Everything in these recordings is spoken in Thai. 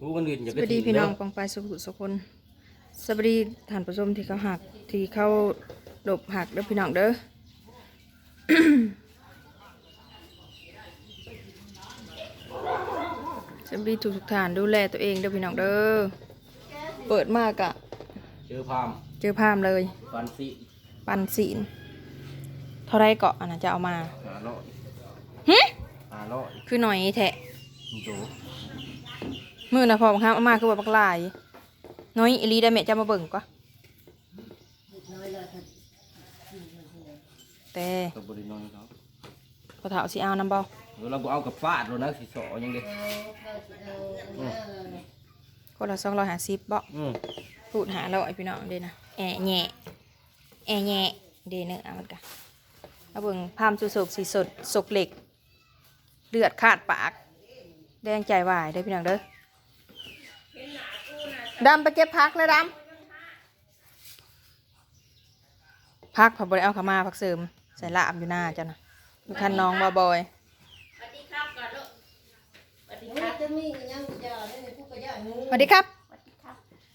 รู้กันอื่นอย่าสไปวัสดีถีบพี่น้องเด้ปองไปสุขุสุคนสวัสดีท่านผู้ชมที่เขาหักที่เขาหลบหักเด้อพี่น้องเด้อ สวัสดีทุกทุกๆท่านดูแลตัวเองเด้อพี่น้องเด้อเปิดมากอะเจอพามเจอพามเลย ฟันสิปันศีลเท่าไรเกาะอันนะจะเอามาหาร้อยหึหาร้อยคือหน่อยแทะ มีโต มือนะพอบังคับเอามาคือว่าบักลาย น้อยอีหลีได้แม่จะมาเบิ่งก็แต่กับบริโนอนเขาพอเถาสิเอาน้ำเบาเดี๋ยวเราบ่เอากับฟาดแล้วนะสิสอยังเด็กคนละสองร้อยห้าสิบบ่อืมพูดหาเราไอพี่น้องเด้นะแอะแหน่แอะแหน่เดเนอเอามันกันเอาเบิ่งพามสุสกสีสดสกเหล็ก เลือดขาดปาก แดงใจวายเด้อพี่น้องเด้อ ดำไปเก็บพักเลยดำพักผับบริเอาเขามาพักเสริมใส่ลาบอยู่หน้าจ้ะนะดูคันน้องบอบอยจะมียังจะได้ในผู้กระยางูสวัสดีครับ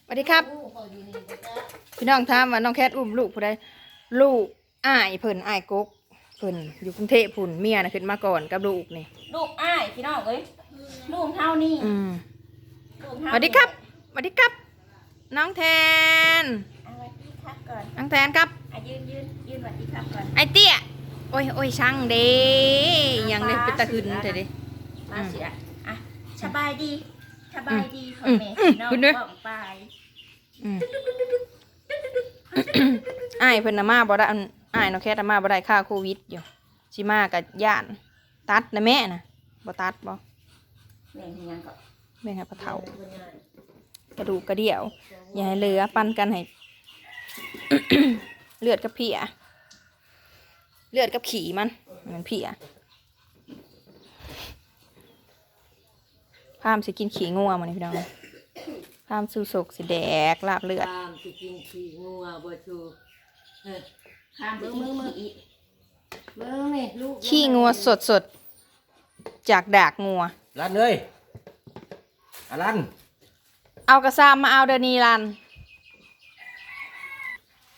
สวัสดีครับงูเขาอยู่นี่ก็จะพี่น้องถามว่าน้องแคทอุ้มลูกผู้ใดลูกอ้ายเพิ่นอ้ายกกเพิ่นอยู่กรุงเทพพุ่นเมียน่ะขึ้นมาก่อนกับลูกนี่ลูกอ้ายพี่น้องเอ้ยลูกเท่านี้อืมลูกสเท่าวัสดีครับสวัสดีครับ น้องแทนสวัสดีครับก่อนน้องแทนครับอะยืนยืนยืนสวัสดีครับก่อนไอเตี้ยโอ้ยโอ้ยช่างเด้ยังได้เป็นตะขึ้นเถอะดิมาเสียอะสบายดีสบายดีพ่อแม่อืมพี่น้องคุณเด้อบ้องไปอืมอ้ายเพิ่นน่ะมาบ่ได้อันอ้ายน้องแคทน่ะมาบ่ได้ค่าโควิดอยู่สิมากับย่าน ตัดนะแม่น่ะบ่ตัดบ่แม่ที่ยังก็แม่งให้ปลาเทา กระดูกกระเดี่ยว อย่าให้เหลือปั้นกันให้ เลือดกับเพียเลือดกับขี่มันมันเพียพามสิกินขี่งัวมันนี่พี่น้องพามสูสกสิแดกลาบเลือดตามสิกินขี้งูอะบ่ชูเออข้ามมือมือมืออีกเบิ่งนี่ลูกขี้งัวสดสดๆจากดากงัว รันเลยอารัน เอากระซามมาเอาเดยวนีรัน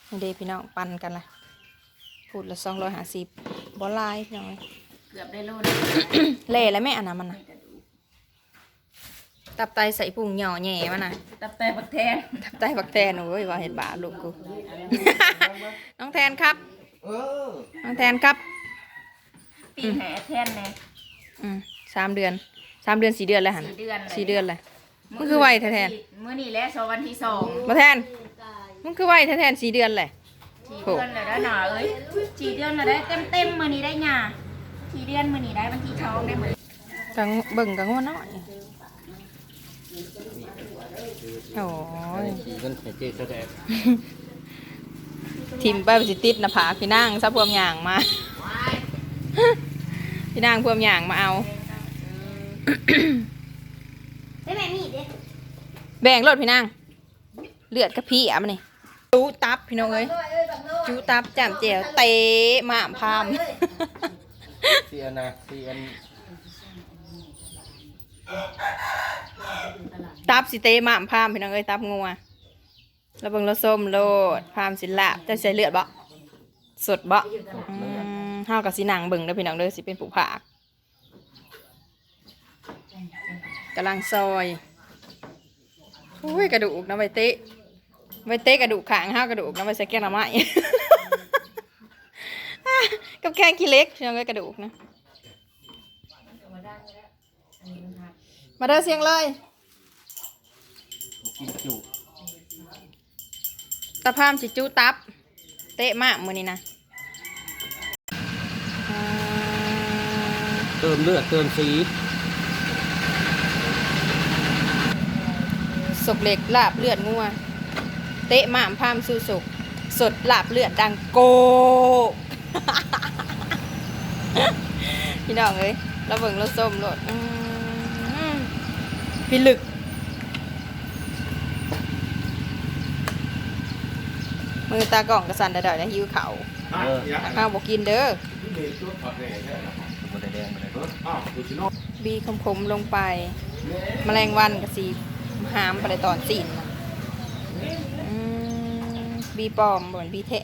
นี่เด้พี่น้องปั่นกันละพูดละสองร้อยห้าสิบบอลายพี่น้องเอ้ยเกือบได้โลนึงเล่แล้วแม่อันนั้นมันนะตับไตใส่พุงหย่อแหย่มันนะตับแต่บักแทนตับไตบักแทนโอ้ยว่าเห็ดบาปลูกกู น้องแทนครับ เออน้องแทนครับปีแห่แทนแน่อืมสามเดือนสามเดือนสี่เดือนแล้วหันสี่เดือนลยสี่เดือนเลย มันคือไวแท้มื้อนี้แหละสองวันที่สองมาแทนมันคือไวแทนๆสี่เดือนเลยสี่เดือนเลยได้หนาเอ้ยสี่เดือนเลยได้เต็มเต็มๆมื้อนี้ได้หยาสี่เดือนมื้อนี้ได้วันที่ท้องได้มื้อกังเบิ่งกังว่าน้อยโอ้ยขี่กันให้เจ๊แสดงทิมไปสิติดหนะผากพี่นางซะพวมหยางมา พี่นางพวมหยางมาเอา ได้แม่มีดเด้แบ่งรถพี่นางเลือดกระพี่อะมันนี่จูตับพี่น้องเอ้ยจูตับจามเจียวเตะหม่ามพามเสียนะเสียนตับสิเตะหม่ามพามพี่น้องเอ้ยตับงัวแล้วเบิ่งรสส้มโลดพามสิลาบจะใส่เลือดบ่สดบ่อืมเฮากับสิหนังเบิ่งเด้อพี่น้องเด้อสิเป็นผู้ผาก กำลังซอยอุ้ยกระดูกนะไว้เตะไว้เตะกระดูกขางเฮากระดูกนะไว้ใส่แกงหน่อไม้กับแค่ขี้เล็กพี่น้องเอ้ยกระดูกนะมาเด้อเสียงเลยตะพามสิจูตับ เตะมากมือนี้นะเติมเลือดเติม สีศกเหล็กลาบเลือดงัว เตะมามพามสู้ศกสดลาบเลือดดังโกพี่น้องเอ้ยเราเบิ่งเราส้มรถอืมพี่ลึกมือตากล่องกระสันได้ๆนะหิวเขาวเออข้าวบอกกินเด้อบ่ได้แดงบ่ได้เบิดบีคมๆลงไป แมลงวันกับสี หามไปเลยตอนสีนนะอืมบีปลอมเหมือนบีแท้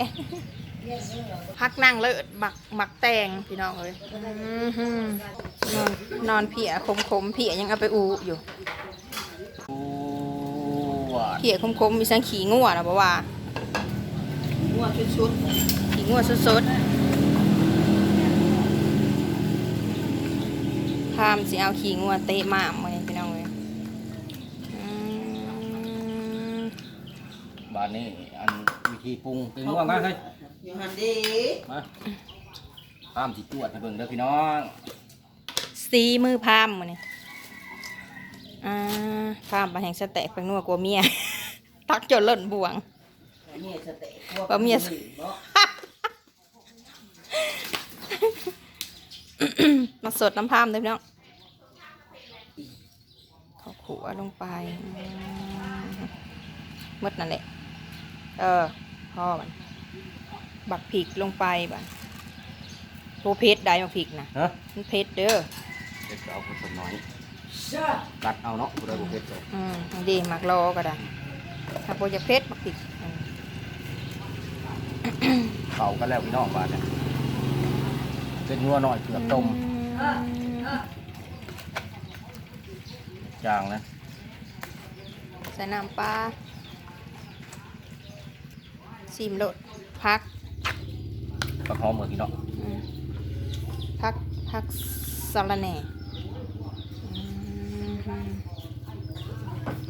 พักนั่งเลิศบักหมักแตงพี่น้องเลยอื้อหือนอนนอนเพียคมคมๆเพียยังเอาไปอูอยู่หวานเพียคมคมๆมีสังขี่งัวนะบอกว่าหัวชุดขี่งัวสดๆพามสิเอาขี่งัวเตะหมามมาพี่น้องเลยอืม บา นนี้อันวิธีปรุงเป็นง่วงมากเลยๆอยู่หันดีมาตามสิจวดให้เบิ่งเด้อพี่น้องสีมือพามมาเนี่ยอ่าพามไปแห่งสแต็กเป็นนัวกลัวเมีย ตักจนหล่นบวงเนี่ยสเต็กบะเมียสมาสดน้ำพามเลยพี่น้องเขาขัวลงไปอืมหมดนั่นแหละ เออพ่อมันบักพริกลงไปบันโปเพชรได้บักพริกนะฮะมันเผ็ดเด้อเด็กเอาคนสน้อยตัดเอาเนาะบ่ได้บ่เผ็ดจ้ะอืมดีหมักรอก็ได้ถ้าโปจะเพชรบักพริกอืมเข้ากันแล้วพี่น้องบานเนี่ยเป็นงัวหน่อยเกือบต้มจางนะใส่น้ำปลา ซิมโลดพักประหอมเหมือนพี่น้องอืมพักพักสะระแหน่อืม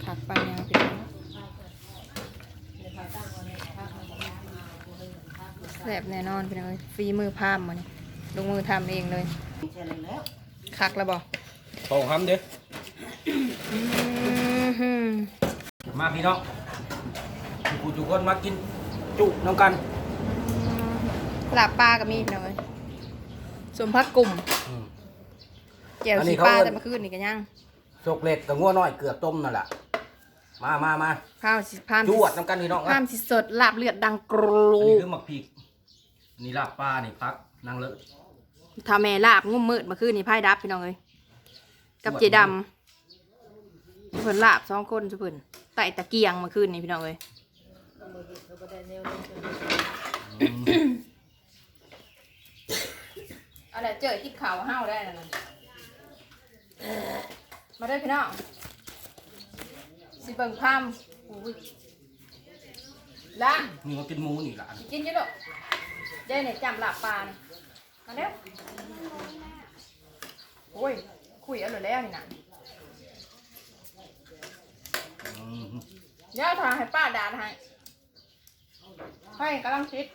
คักไปยังพี่น้องแซ่บแน่นอนพี่น้องเอ้ยฟรีมือพามมานี่ลงมือทำเองเลยใช่แล้วคักแล้วบอกโตห้ำเด้มาพี่น้องทุกทุกคนมากิน จุน้ำกันลาบปลากับมีพี่น้องเอ้ยส่วนพักกลุ่มอืมแจ่วอันนี้สีปลาเขาเอิ้นแต่เมื่อคืนนี่กันยังโชกเล็ดกับงัวน้อยเกือบต้มนั่นแหละมามามาข้าวสิพามจวดน้ำกันพี่น้องพามสิสดลาบเลือดดังกรูอันนี้คือหมักพริกอันนี้ลาบปลานี่พักนั่งเลอะทาแม่ลาบงุ่มมืดเมื่อคืนนี่ไพ่ดับพี่น้องเอ้ยกับเจดำเพิ่นลาบสองคนสุเพิ่นไต่ตะเกียงเมื่อคืนนี่พี่น้องเอ้ยอะไรเจอที่เขาห้าวได้แล้วนะมาได้อพี่น้องสิเบิ่งพามอุ้ยล้าง นี่มากินหมูนี่ละกินอยี่ดอกเด้เนี่ยจำหลับปลาเนี่ยมาเด้อโอ้ย คุยเอาเลยแล้วนี่นะอืมเดี๋ยวทางให้ป้าด่าให้ ให้กำลังคิด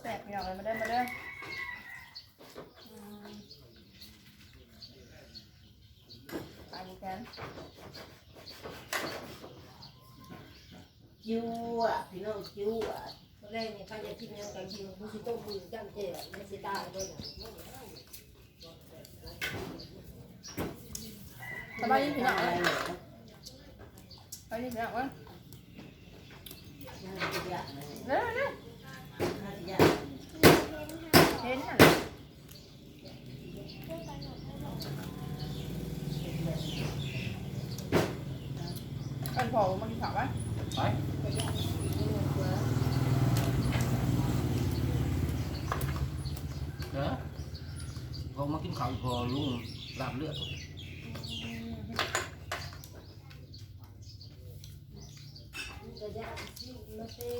แสบพี่น้องเลยมาเด้อมาเด้อไปบุกันจิ้วอะพี่น้องจิ้วอะแรกเนี่ยเขาจะกินยังกันกินผู้สิต้องมือจังเจ๊ไม่สิตายเลยนะ สบายดีพี่น้องอะไรเอ้ยเนี่ยสบายดีพี่น้องเว้ยน่าจะยากนะเร็วเร็วน่าจะยากเห็นน่ะเป็นพอมากินข้าวไหมไปเด้อพอมากินข้าวพอลุงลาบเลือด จะยากสิมาเต้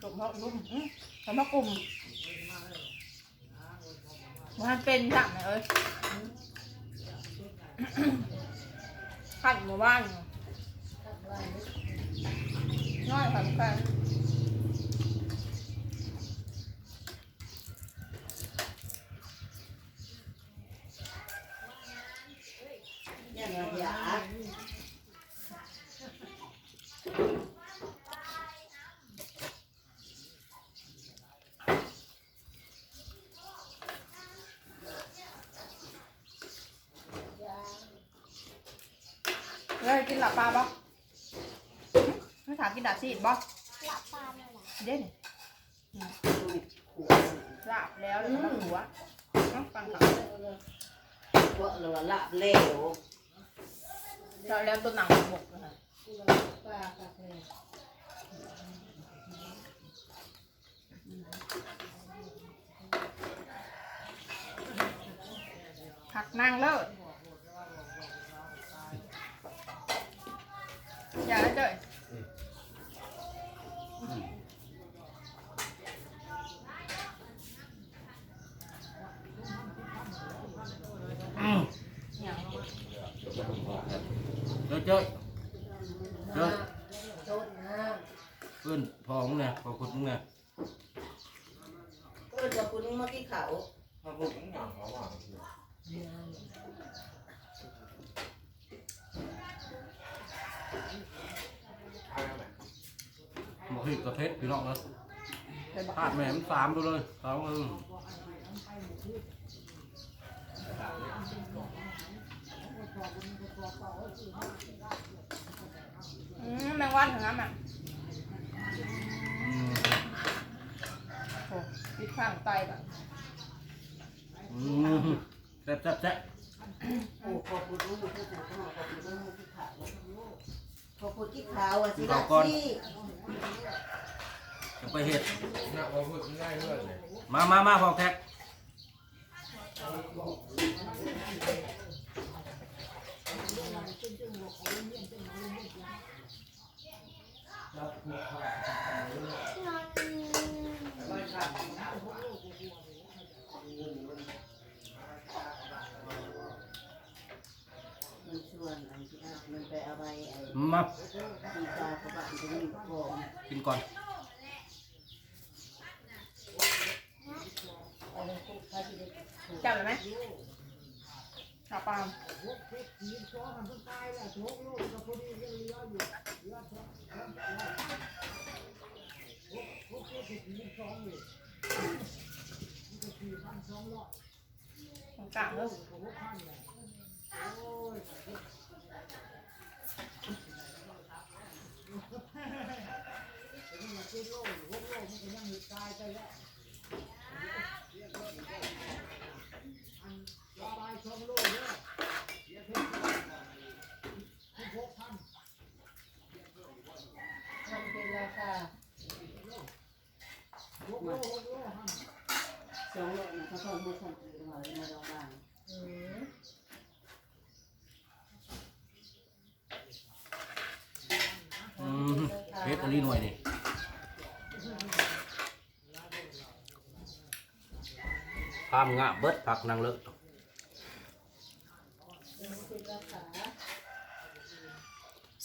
กลุ่มเขาลุ่มเขามากลุ่มมันเป็นสั่งเอ้ยขันหมู่บ้าน น้อยสำคัญยังไงยาเลยกินหลับปลาปะ กินดาบซีดบ่หลับปลาเลยล่ะเด่นลาบแล้วแล้วก็หัวเนาะฟังเขาว่าเราละเล้วเราแล้วตัวหนังหมกเลยค่ะผักนางเลิศอย่าเจยอื เจ้ยเจ้ยเจ้ยโทษนะเพื่อนพอมึงเนี่ยพอคุณมึงเนี่ยก็จะคุณมาที่เขาถ้าพูดถึงอย่างเขาว่าบอกให้กระเทศพี่น้องนะพลาดแม่มันสามไปเลยสามเออ อืมแมงวันถึงน้ำอะอืมโอ้ปิดข้างไตแบบอืมแซ่บแซ่บแซ่บโอ้ขอบคุณลูกขอบคุณขอบคุณลูกที่ขาวขอบคุณที่ขาวอะสิละที่จะไปเห็ดน่าว่าพูดง่ายเรื่องเลยมามามาพอแท็ก มากินก่อนจับเลยไหม อาไปไอ้มาที่ตาเขาบ้านจะมีพอกินก่อนจับเลยไหมจับปลาตรงกลางเลยมันเป็นราคา สองโลนะเขาต้องมาสั่งซื้อมาในโรงพยาบาลอืมเฮ็ดอันนี้หน่อยนี่พามงะเบิดผักนางเลิก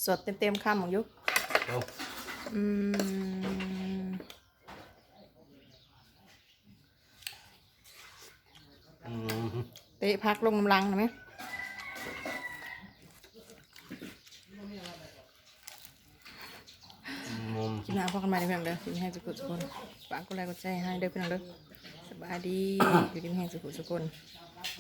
สดเต็มๆคำของยุเอาอืม อืม เตะ พักลงน้ำลังนะไหมมุมกินน้ำพอกันมาเด้อพี่น้องเด้อกินให้สุขุสุคนฝากกดไลค์กดแชร์ให้เด้อพี่น้องเด้อสบายดีอยู่ดีมีแห้งสุขุสุคนเ